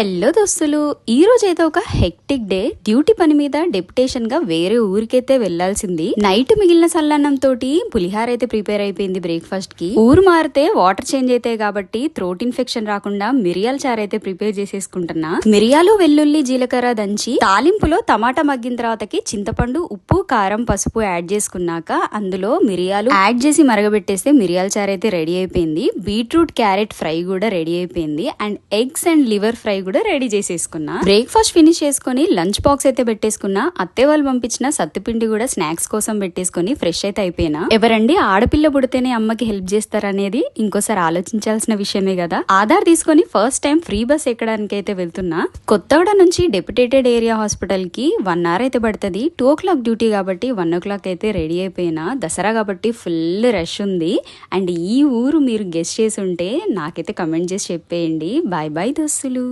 Hello దోస్తులు ఈ ఏదో ఒక హెక్టిక్ డే. డ్యూటీ పని మీద డెప్యుటేషన్గా వేరే ఊరికైతే వెళ్ళాల్సింది నైట్ మిగిలిన సల్లన్నం తోటి పులిహార అయితే ప్రిపేర్ అయిపోయింది బ్రేక్ఫాస్ట్కి. ఊరు మారితే వాటర్ చేంజ్ అయితే కాబట్టి థ్రోట్ ఇన్ఫెక్షన్ రాకుండా మిరియాల చారు అయితే ప్రిపేర్ చేసేసుకుంటున్నా. మిరియాలు వెల్లుల్లి జీలకర్ర దంచి తాలింపులో టమాటా మగ్గిన తర్వాతకి చింతపండు ఉప్పు కారం పసుపు యాడ్ చేసుకున్నాక అందులో మిరియాలు యాడ్ చేసి మరగబెట్టేస్తే మిరియాల చారు అయితే రెడీ అయిపోయింది. బీట్రూట్ క్యారెట్ ఫ్రై కూడా రెడీ అయిపోయింది. And eggs and liver fry కూడా రెడీ చేసేసుకున్నా. బ్రేక్ఫాస్ట్ ఫినిష్ చేసుకుని లంచ్ బాక్స్ అయితే పెట్టేసుకున్నా అత్తే వాళ్ళు పంపించిన సత్తుపిండి కూడా స్నాక్స్ కోసం పెట్టేసుకుని ఫ్రెష్ అయితే అయిపోయినా. ఎవరండి ఆడపిల్ల పుడితేనే అమ్మకి హెల్ప్ చేస్తారనేది ఇంకోసారి ఆలోచించాల్సిన విషయమే కదా. ఆధార్ తీసుకొని ఫస్ట్ టైం ఫ్రీ బస్ ఎక్కడానికి అయితే వెళ్తున్నా కొత్తగూడ నుంచి డెప్యుటేటెడ్ ఏరియా హాస్పిటల్కి వన్ అవర్ అయితే పడుతుంది. టూ ఓ క్లాక్ డ్యూటీ కాబట్టి వన్ ఓ క్లాక్ అయితే రెడీ అయిపోయినా. దసరా కాబట్టి ఫుల్ రష్ ఉంది. అండ్ ఈ ఊరు మీరు గెస్ట్ చేసి ఉంటే నాకైతే కమెంట్ చేసి చెప్పేయండి. బాయ్ బాయ్ దోస్తులు.